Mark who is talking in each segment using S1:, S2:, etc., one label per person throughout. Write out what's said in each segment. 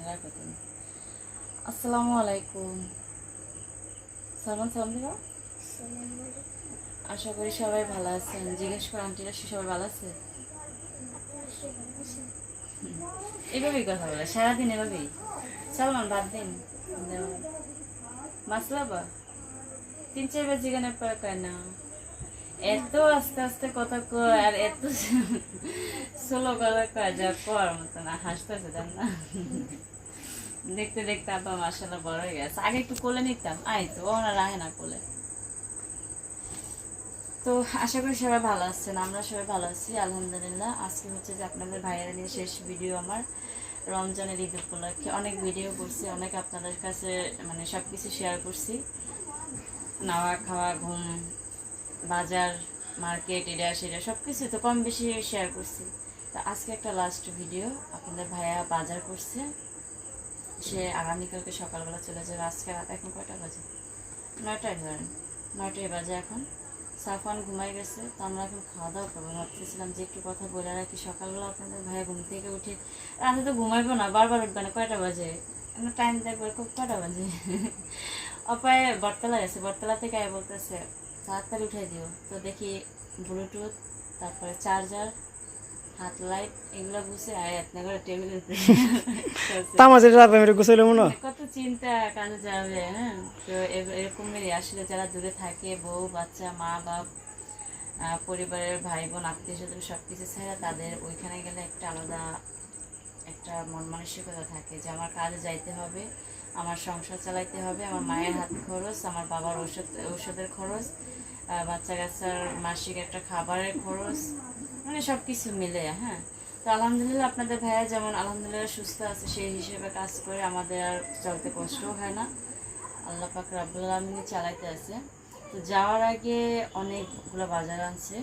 S1: তুমি আসসালামু আলাইকুম। সালমান, সালাম দিবা আশা করি সবাই ভালো আছেন। জিজ্ঞেস করে আন্টিরা সবাই ভালো আছে? এভাবেই কথা বলে, সারাদিন এভাবেই। সালমান, বাদ দিন। মাসলা বা তিন চারবার জিজ্ঞানের পর কয় না। এত আস্তে আস্তে কথা কয় আর এত মতো না হাসতেছে জান না দেখতে দেখতে আব্বা মাসাল্লাহ বড় হয়ে গেছে আগে একটু কোলে নিতাম আই তো ও না রাহে না কোলে তো আশা করি সবাই ভালো আছেন। আমরা সবাই ভালো আছি। আলহামদুলিল্লাহ, আজকে হচ্ছে যে আপনাদের ভাইয়েরা নিয়ে শেষ ভিডিও আমার রমজানের ঈদ উপলক্ষে অনেক ভিডিও করছি, অনেক আপনাদের কাছে মানে সব কিছু শেয়ার করছি। নাওয়া খাওয়া, ঘুম, বাজার, মার্কেট, এটা সেটা সব তো কম বেশি শেয়ার করছি। তো আজকে একটা লাস্ট ভিডিও আপনাদের ভাইয়া বাজার করছে। সে আগামীকালকে সকালবেলা চলে যাবে। আজকে রাত এখন কয়টা বাজে? নয়টায় ধরেন। নয়টায় বাজে এখন। সাফান ঘুমাই গেছে। তো আমরা এখন খাওয়া দাওয়া করব। ভাবতেছিলাম যে একটু কথা বলে রাখি। সকালবেলা আপনাদের ভাইয়া ঘুম থেকে উঠে রাতে তো ঘুমাইবো না, বারবার উঠবে না। কয়টা বাজে? আমরা টাইম দেখবে খুব কয়টা বাজে? অপায় বটতলা গেছে বটতলা থেকে আয় বলতেছে, তাড়াতাড়ি উঠাই দিও। তো দেখি ব্লুটুথ তারপরে চার্জার হাত লাইট এগুলো আয়
S2: তামাজে মনে
S1: কত চিন্তা কাজে যাবে হ্যাঁ? তো এ- এরকমেরই আসলে যারা দূরে থাকে বউ বাচ্চা মা বাপ পরিবারের ভাই বোন আত্মীয় স্বজন সব কিছু ছাড়া তাদের ওইখানে গেলে একটা আলাদা একটা মন মানসিকতা থাকে যে আমার কাজে যাইতে হবে আমার সংসার চালাইতে হবে আমার মায়ের হাত খরচ আমার বাবার ওষুধ ওষুধের খরচ বাচ্চা কাচ্চার মাসিক একটা খাবারের খরচ মানে সব কিছু মিলে হ্যাঁ? তো আলহামদুলিল্লাহ আপনাদের ভাইয়া যেমন আলহামদুলিল্লাহ সুস্থ আছে সেই হিসেবে কাজ করে আমাদের আর চলতে কষ্টও হয় না। আল্লাহ পাক রাব্বুল আলমিনী চালাইতে আছে। তো যাওয়ার আগে অনেকগুলো বাজার আনছে।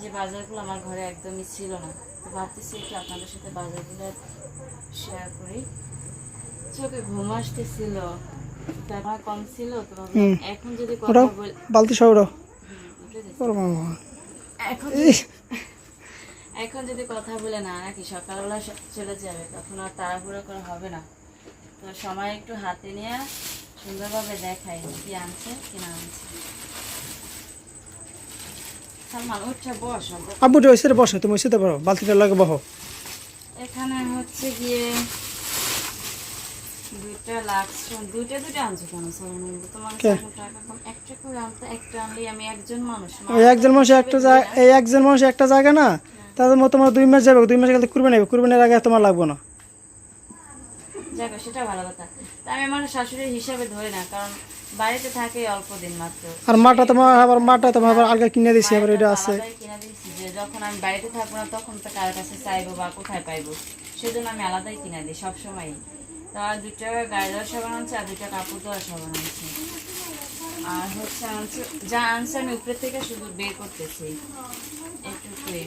S1: যে বাজারগুলো আমার ঘরে একদমই ছিল না। তো ভাবতেছি একটু আপনাদের সাথে বাজারগুলো শেয়ার করি। চোখে ঘুম আসতেছিল। টাকা কম ছিল তো এখন যদি কথা বল
S2: বালতি বাবা।
S1: এখন এখন যদি কথা বলে না নাকি সকালবেলা চলে যাবে তখন আর তাড়াহুড়ো করা হবে না। তো সময় একটু হাতে নিয়ে সুন্দরভাবে দেখাই কি আনছে কি না আনছে। সালমান উঠছে বস
S2: আব্বু ওই বসো তুমি ওই সাইডে বালতিটা লাগে বহো।
S1: এখানে হচ্ছে গিয়ে দুইটা লাক্স দুইটা দুইটা আনছো কেন সালমান? তোমার একটা করে আনতে একটা আনলেই আমি একজন মানুষ
S2: ওই একজন মানুষ একটা এই একজন মানুষ একটা জায়গা না? তাদের মতো তোমার দুই মাস যাবে দুই মাস গেলে কুরবানি হবে কুরবানির আগে তোমার লাগবে না।
S1: যাক সেটা ভালো কথা। তা আমি আমার শাশুড়ির হিসাবে ধরি না কারণ বাড়িতে থাকে অল্প দিন মাত্র।
S2: আর মাটা তোমার আবার মাটা তোমার আবার আলগা কিনে দিছি আবার এটা আছে।
S1: কিনে দিয়েছি যে যখন আমি বাড়িতে থাকব না তখন তো কার কাছে চাইব বা কোথায় পাইবো। সেজন্য আমি আলাদাই কিনে দিই সবসময় তা দুইটা গায়ে দেওয়ার সাবান আনছে আর দুইটা কাপড় দেওয়ার সাবান আনছে আর হচ্ছে আনছে যা আনছে আমি উপরে থেকে শুধু বের করতেছি। একটুকুই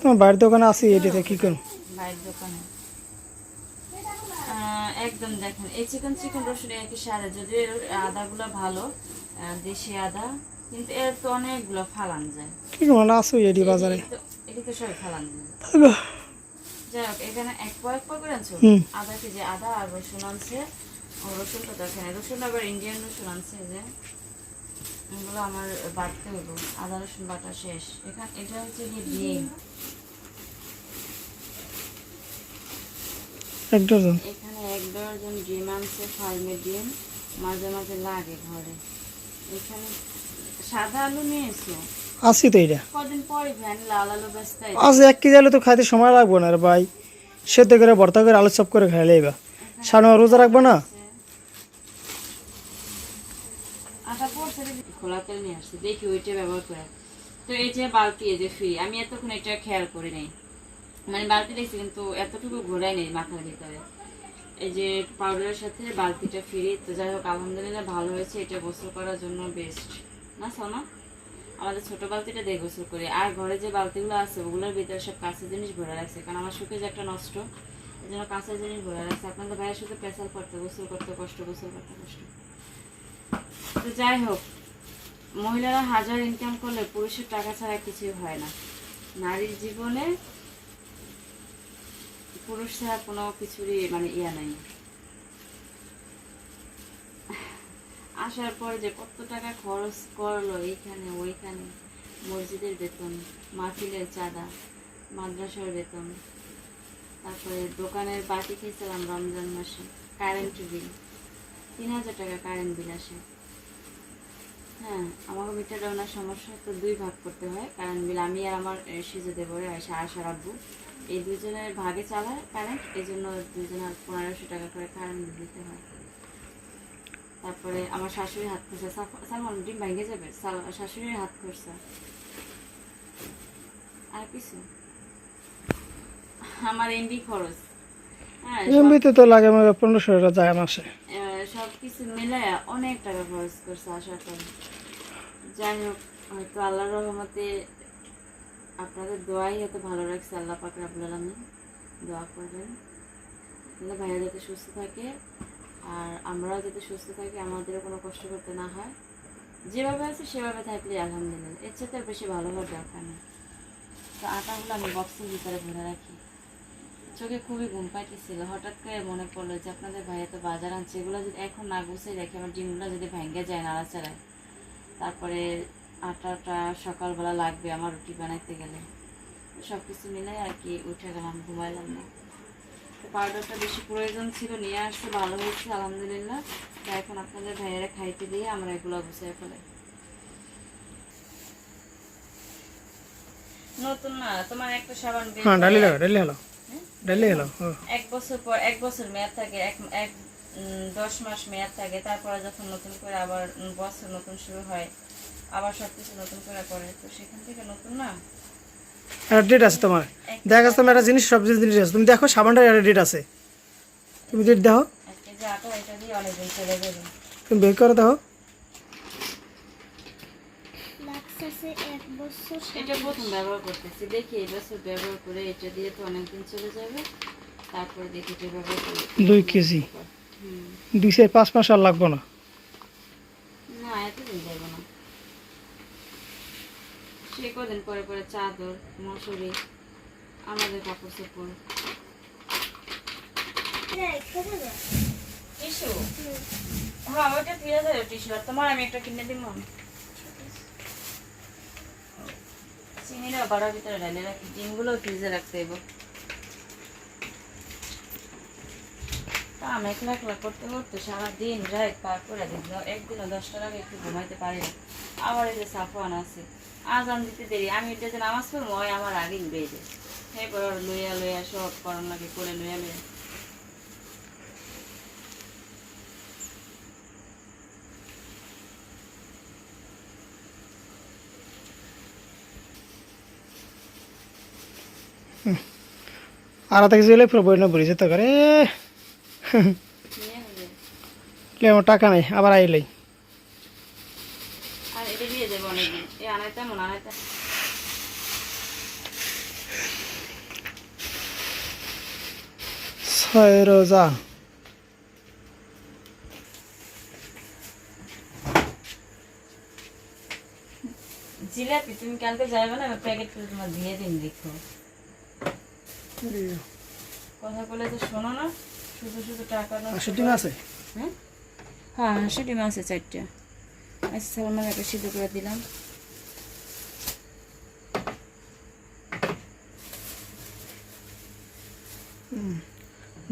S2: তোমার বাড়ির দোকানে আছি এটিতে কি করুন
S1: ভাইয়ের দোকানে। একদম দেখেন এই চিকেন চিকেন রসুন একই এর আদাগুলো ভালো দেশি আদা কিন্তু এর তো অনেকগুলো ফালান যায়।
S2: কি করুন আছো এটি বাজারে?
S1: তো- সবাই ফালান যায়। যাই হোক এখানে এক এক পর করে আনছো? কেজি আদা আর রসুন আনছে রসুনটা দেখেন রসুন আবার ইন্ডিয়ান রসুন আনছে যে। এগুলো আমার বাটতে হলো আদা রসুন বাটা শেষ। এখানে এটা হচ্ছে কি ডিম।
S2: এক ডজন?
S1: এখানে এক ডজন ডিম আনছে ফার্মের ডিম। মাঝে মাঝে লাগে ঘরে। এখানে সাদা আলু নিয়ে এসো
S2: আছি তো এটা
S1: কদিন পরে ভ্যান লাল আলু ব্যস্ত
S2: আজ এক কেজি আলু তো খাইতে সময় লাগবে না রে ভাই। সেদ্ধ করে ভর্তা করে আলু চপ করে খাইলে এবার সামনে রোজা রাখব না
S1: আটা পড়ছে দেখি খোলা তেল নিয়ে আসছে। দেখি ওইটা ব্যবহার করে। তো এই যে বালতি, এই যে ফ্রি আমি এতক্ষণ এটা খেয়াল করি নাই। মানে বালতি দেখছি, কিন্তু এতটুকু ঘোরাই নেই মাথার ভিতরে। এই যে পাউডারের সাথে বালতিটা ফ্রি তো যাই হোক, আলহামদুলিল্লাহ ভালো হয়েছে। এটা গোসল করার জন্য বেস্ট না, সোনা? আমাদের ছোট বালতিটা দিয়ে গোসল করি। আর ঘরে যে বালতিগুলো আছে, ওগুলোর ভিতরে সব কাঁচের জিনিস ভরে রাখছে। কারণ আমার শুকে যে একটা নষ্ট। এই জন্য কাঁচের জিনিস ভরে রাখছে। আপনাদের ভাইয়ের সাথে প্রেসার করতে, গোসল করতে, কষ্ট গোসল করতে, কষ্ট। তো যাই হোক মহিলারা হাজার ইনকাম করলে পুরুষের টাকা ছাড়া কিছুই হয় না। নারীর জীবনে পুরুষ ছাড়া কোনো কিছুরই মানে ইয়া নাই। আসার পর যে কত টাকা খরচ করল এইখানে, ওইখানে, মসজিদের বেতন, মাহফিলের চাঁদা, মাদ্রাসার বেতন, তারপরে দোকানের বাতি খেয়েছিলাম রমজান মাসে কারেন্ট বিল তিন হাজার টাকা কারেন্ট বিল আসে। হ্যাঁ আমার মিটার ডাউনার সমস্যা তো দুই ভাগ করতে হয়। কারেন্ট বিল আমি আর আমার সিজু দেবরে আয়সা আশা রাখব এই দুজনের ভাগে চালায় কারেন্ট এই জন্য দুজনের পনেরোশো টাকা করে কারেন্ট দিতে হয়। তারপরে আমার শাশুড়ি হাত খরচা। সালমান ডিম ভেঙে যাবে? শাশুড়ির হাত খরচা। আর কিছু? আমার এমবি খরচ। হ্যাঁ
S2: এমবিতে তো লাগে আমার পনেরোশো টাকা যায় মাসে।
S1: সব কিছু মিলায় অনেক টাকা খরচ করছে আসার পরে যাই হোক হয়তো আল্লাহর রহমতে আপনাদের দোয়াই হয়তো ভালো রাখছে, আল্লাহ পাক আলমিন দোয়া করবেন। কিন্তু ভাইয়া যাতে সুস্থ থাকে, আর আমরাও যাতে সুস্থ থাকি, আমাদেরও কোনো কষ্ট করতে না হয়। যেভাবে আছে সেভাবে থাকলে আলহামদুলিল্লাহ। এর চেয়ে বেশি ভালো হওয়ার দরকার নেই তো আটাগুলো আমি বক্সের ভিতরে ভরে রাখি। চোখে খুবই ঘুম পাইতেছিল। হঠাৎ করে মনে পড়ল যে আপনাদের ভাইয়া তো বাজার আনছে এগুলো যদি এখন না গুছিয়ে রাখি আমার ডিমগুলো যদি ভেঙে যায় নাড়াচাড়ায়। তারপরে আটাটা সকালবেলা লাগবে আমার রুটি বানাইতে গেলে। সব কিছু মিলে আর কি উঠে গেলাম ঘুমাইলাম না। তো পাউডারটা বেশি প্রয়োজন ছিল নিয়ে আসছে ভালো হয়েছে আলহামদুলিল্লাহ। তো এখন আপনাদের ভাইয়েরা খাইতে দিয়ে আমরা এগুলো গুছিয়ে ফেলাই। নতুন না তোমার একটা সাবান
S2: হ্যাঁ ডালি লাগা ডালি হলো ডালি ও।
S1: এক বছর পর এক বছর মেয়াদ থাকে এক এক দশ মাস মেয়াদ থাকে তারপরে যখন নতুন করে আবার বছর নতুন শুরু হয় আবার সব কিছু নতুন করে করে তো সেখান থেকে নতুন না?
S2: একটা ডেট আছে তোমার? দেখা তোমার একটা জিনিস সব জিনিস আছে। তুমি দেখো সাবানটার একটা ডেট আছে। তুমি ডেট দেখো।
S1: আটা এটা দিয়ে অনেকদিন চলে
S2: তুমি বের করে দেখো।
S3: লাগতেছে এক বছর
S1: এটা প্রথম ব্যবহার করতেছি। দেখি এই বছর ব্যবহার করে এটা দিয়ে তো অনেকদিন চলে যাবে। তারপরে দেখি ব্যবহার করি
S2: দুই কেজি। দুই চার পাঁচ মাস আর লাগবো না।
S1: না এতদিন যাবে না। সে কদিন পরে পরে চাদর মশুরি আমাদের কাপড় চোপড়। টিস্যু? হ্যাঁ ওইটা ফিরে যাবে টিস্যু। আর তোমার আমি একটা কিনে দিব। চিনিটা বাড়ার ভিতরে রাখি, ডিমগুলো ফ্রিজে রাখতে হইব। কাম একলা একলা করতে করতে সারাদিন রাত পার করে দিন একদিনও দশটার আগে একটু ঘুমাইতে পারি না। আবার এই যে সাফওয়ান আছে, আজান দিতে দেরি, আমি এটা যে নামাজ পড়ব আমার আগেই বেজে এরপর ওর লইয়া লইয়া সব করণ লাগে করে লইয়া লইয়া।
S2: আর আধা কেজি হলে পুরো বই না বলি যেতে করে লে আমার টাকা নেই আবার আইলেই। ছয় রোজা।
S1: জিলাপি তুমি কালকে যাবে না? প্যাকেট করে তোমার দিয়ে দিন দেখো। কথা বলে তো শোনো না শুধু শুধু টাকা
S2: আশি ডিম আছে?
S1: হ্যাঁ হ্যাঁ হাঁসি ডিম আছে চারটে। আচ্ছা সালমান একটা সিদ্ধ করে দিলাম।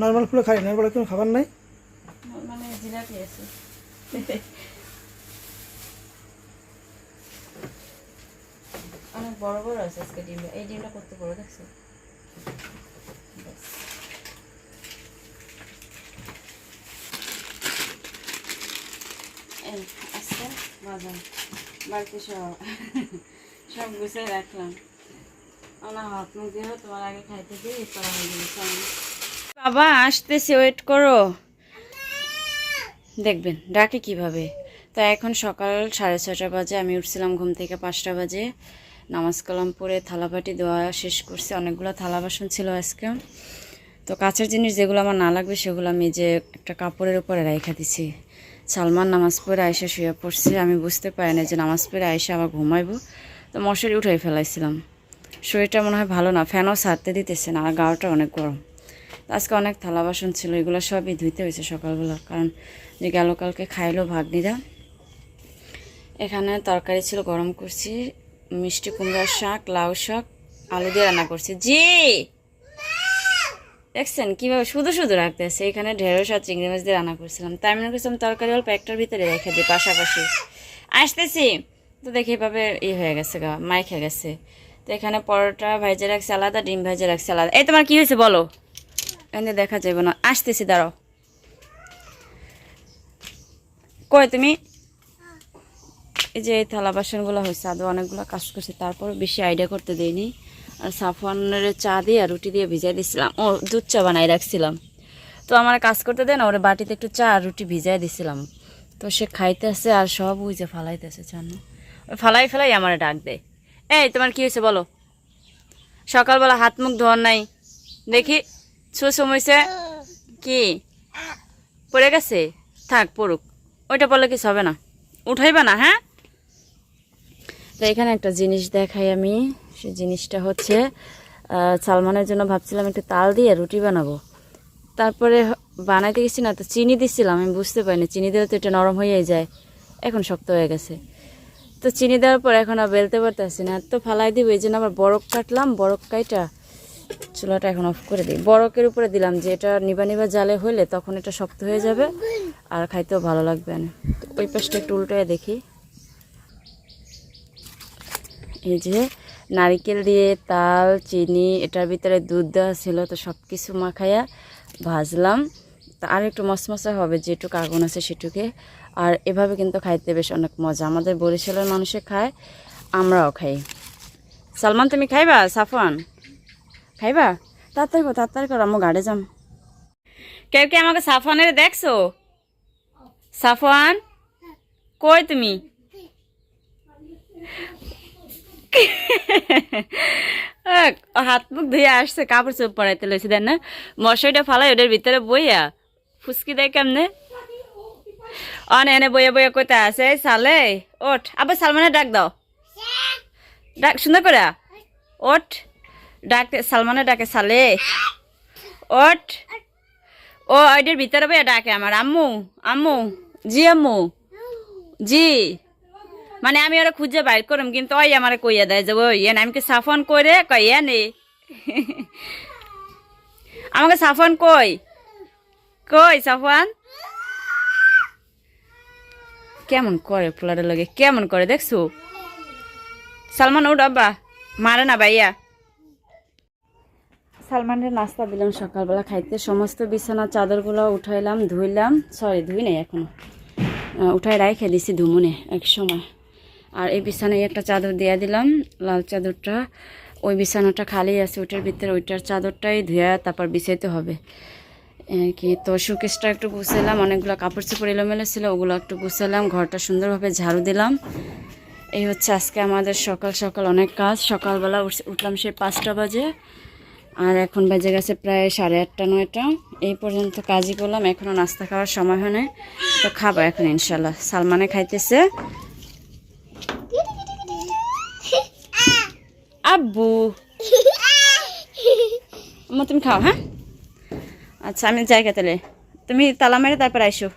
S2: নর্মাল ফুলে খাই নর্মাল কোনো খাবার নাই?
S1: মানে জিলাপি আছে। অনেক বড় বড় আছে আজকে ডিমটা। এই ডিমটা করতে বড় দেখছ? ব্যাস। এই আজকে বাজার বাড়িতে সব সব গুছিয়ে রাখলাম না হাত মুখ দিয়ে তোমার আগে খাইতে দিয়ে করা হয়ে গেল বাবা আসতেছি ওয়েট করো। দেখবেন ডাকে কীভাবে? তো এখন সকাল সাড়ে ছটা বাজে, আমি উঠছিলাম ঘুম থেকে পাঁচটা বাজে। নামাজ কালাম পরে থালাবাটি দেওয়া শেষ করছি। অনেকগুলো থালা বাসন ছিল আজকে। তো কাছের জিনিস যেগুলো আমার না লাগবে সেগুলো আমি যে একটা কাপড়ের উপরে রেখে দিছি। সালমান নামাজ পড়ে আয়সা শুয়ে পড়ছে। আমি বুঝতে পারি না যে নামাজ পড়ে আয়সা আবার ঘুমাইবো। তো মশারি উঠাই ফেলাইছিলাম। শরীরটা মনে হয় ভালো না, ফ্যানও ছাড়তে দিতেছে না, আর গাওটা অনেক গরম। আজকে অনেক থালা বাসন ছিল, এগুলো সবই ধুইতে হয়েছে সকালবেলা। কারণ যে গেল কালকে খাইলো ভাগ্নিরা। এখানে তরকারি ছিল, গরম করছি। মিষ্টি কুমড়ার শাক, লাউ শাক, আলু দিয়ে রান্না করছি। জি! দেখছেন কীভাবে শুধু শুধু রাখতেছে। এখানে ঢেঁড়স আর চিংড়ি মাছ দিয়ে রান্না করছিলাম। তাই মনে করছিলাম তরকারি অল্প একটার ভিতরে রেখে দিই পাশাপাশি। আসতেছি। তো দেখি এভাবে ই হয়ে গেছে গা মাই খেয়ে গেছে। তো এখানে পরোটা ভাইজে রাখছে, আলাদা, ডিম ভাইজে রাখছে, আলাদা। এই তোমার কি হয়েছে বলো? এখানে দেখা যাবে না। আসতেছি, দাঁড়াও। কয় তুমি? এই যে এই থালা বাসনগুলো হয়েছে আদৌ অনেকগুলো কাজ করছে তারপর বেশি আইডিয়া করতে দেয়নি আর সাফওয়ানের চা দিয়ে আর রুটি দিয়ে ভিজাই দিছিলাম। ও দুধ চা বানাই রাখছিলাম। তো আমার কাজ করতে দেয় না, ওরে বাটিতে একটু চা আর রুটি ভিজাই দিছিলাম। তো সে খাইতেছে আর সব ওই যে ফালাইতেছে ওই ফালাই ফেলাই আমার ডাক দেয়। এই, তোমার কি হয়েছে বলো? সকালবেলা হাত মুখ ধোয়ার নাই। দেখি সুসুম হয়েছে কি? পড়ে গেছে? থাক, পড়ুক। ওইটা পড়লে কিছু হবে না। উঠাইবা না হ্যাঁ? তো এখানে একটা জিনিস দেখাই আমি। সেই জিনিসটা হচ্ছে সালমানের জন্য ভাবছিলাম একটু তাল দিয়ে রুটি বানাবো। তারপরে বানাইতে গেছি না, তো চিনি দিচ্ছিলাম আমি বুঝতে পারিনি। চিনি দিলে তো এটা নরম হয়ে যায়। এখন শক্ত হয়ে গেছে। তো চিনি দেওয়ার পর এখন আর বেলতে পারতেছি না। তো ফালাই দিব, এই জন্য আবার বরফ কাটলাম। বরফ কাইটা চুলাটা এখন অফ করে দিই। বরফের উপরে দিলাম যে এটা নিবা নিবা জালে হইলে তখন এটা শক্ত হয়ে যাবে আর খাইতেও ভালো লাগবে না। ওই পাশটা একটু উল্টায় দেখি। এই যে নারিকেল দিয়ে তাল, চিনি, এটার ভিতরে দুধ দেওয়া ছিল, তো সব কিছু মাখাইয়া ভাজলাম। তা আর একটু মশমশা হবে, যেটুকু আগুন আছে সেটুকে। আর এভাবে কিন্তু খাইতে বেশ অনেক মজা। আমাদের বরিশালের মানুষে খায়, আমরাও খাই। সালমান, তুমি খাইবা? সাফান খাইবা? তাড়াতাড়ি করো তাড়াতাড়ি করো আমি গাড়ি যাম। কেউ কি আমাকে সাফানের দেখছ? সাফান কই তুমি? হাত মুখ ধুয়ে আসছে, কাপড় চোপ পরাইতে লইছে, দেন না? মশাইটা ফালাই ওদের ভিতরে বইয়া। ফুসকি দেয় কেমনে? অন এনে বইয়া বইয়া কইতে আছে সালে, ওঠ। আবার সালমানের ডাক দাও। ডাক সুন্দর করে ওঠ। ডাক সালমানে ডাকে, সালে, ওঠ। ও, ওইটার ভিতরে বইয়া ডাকে আমার। আম্মু আম্মু, জি আম্মু, জি। মানে আমি ওরা খুঁজে বাইর করম, কিন্তু ওই আমার কইয়া দেয় যে, ওই, এনে, আমি কি সাফন করে কইয়া নে আমাকে সাফন কই? কই সাফান? কেমন করে পোলারের লগে, কেমন করে দেখছ? সালমান, উঠ, আব্বা, মারে না ভাইয়া। সালমানের নাস্তা দিলাম সকালবেলা, খাইতে সমস্ত বিছানা, চাদরগুলো উঠাইলাম, ধুইলাম সরি ধুই নাই এখনও। উঠাই রাইখে দিছি ধুমুনে, এক সময়। আর এই বিছানায় একটা চাদর দিয়ে দিলাম, লাল চাদরটা। ওই বিছানাটা খালি আছে, ওইটার ভিতরে ওইটার চাদরটাই ধুয়ে তারপর বিছাইতে হবে। কি, তো সুকেশটা একটু গুছালাম অনেকগুলো কাপড় চোপড় এলোমেলো ছিল, ওগুলো একটু গুছালাম ঘরটা সুন্দরভাবে ঝাড়ু দিলাম। এই হচ্ছে আজকে আমাদের সকাল সকাল অনেক কাজ, সকালবেলা উঠ- উঠলাম সে পাঁচটা বাজে, আর এখন বেজে গেছে প্রায় সাড়ে আটটা, নয়টা। এই পর্যন্ত কাজই করলাম এখনও নাস্তা খাওয়ার সময় হয় নাই, তো খাব এখন ইনশাল্লাহ। সালমানে খাইতেছে আব্বু। আমার তুমি খাও হ্যাঁ? আচ্ছা আমি যাই তাহলে। তুমি তালা মেরে তারপর আইসো।